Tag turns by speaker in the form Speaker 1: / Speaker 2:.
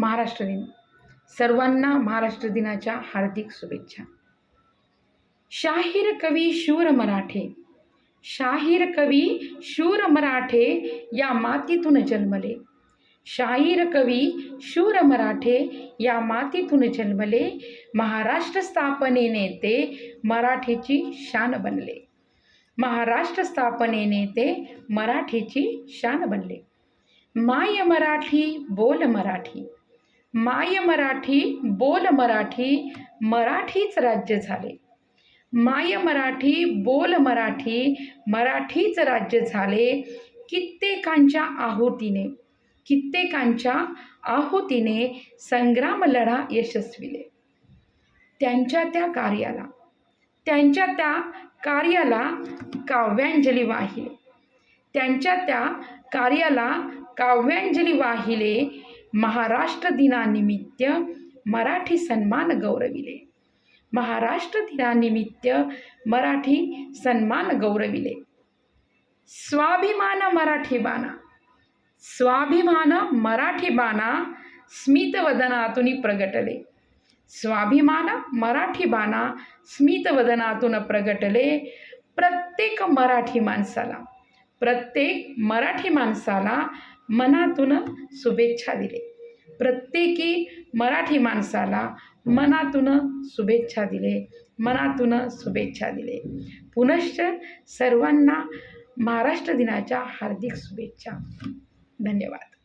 Speaker 1: महाराष्ट्र दिन. सर्वांना महाराष्ट्र दिनाच्या हार्दिक शुभेच्छा. शाहीर कवी शूर मराठे. शाहीर कवी शूर मराठे या मातीतून जन्मले. शाहीर कवी शूर मराठे या मातीतून जन्मले. महाराष्ट्र स्थापनेने ते मराठीची शान बनले. महाराष्ट्र स्थापनेने ते मराठीची शान बनले. माय मराठी बोल मराठी. माय मराठी बोल मराठी मराठीच राज्य झाले. माय मराठी बोल मराठी मराठीच राज्य झाले कित्येकांच्या आहुतीने. कित्येकांच्या आहुतीने संग्राम लढा यशस्विले. त्यांच्या त्या कार्याला त्यांच्या त्या कार्याला काव्यांजली वाहिले. त्यांच्या त्या कार्याला काव्यांजली वाहिले महाराष्ट्र दिनानिमित्त मराठी सन्मान गौरविले. महाराष्ट्र दिनानिमित्त मराठी सन्मान गौरविले. स्वाभिमान मराठी बाणा. स्वाभिमान मराठी बाणा स्मितवदनातून प्रगटले. स्वाभिमान मराठी बाणा स्मितवदनातून प्रगटले प्रत्येक मराठी माणसाला. प्रत्येक मराठी माणसाला मनातून शुभेच्छा दिले. प्रत्येकी मराठी माणसाला मनातून शुभेच्छा दिले. मनातून शुभेच्छा दिले. पुनश्च सर्वांना महाराष्ट्र दिनाच्या हार्दिक शुभेच्छा. धन्यवाद.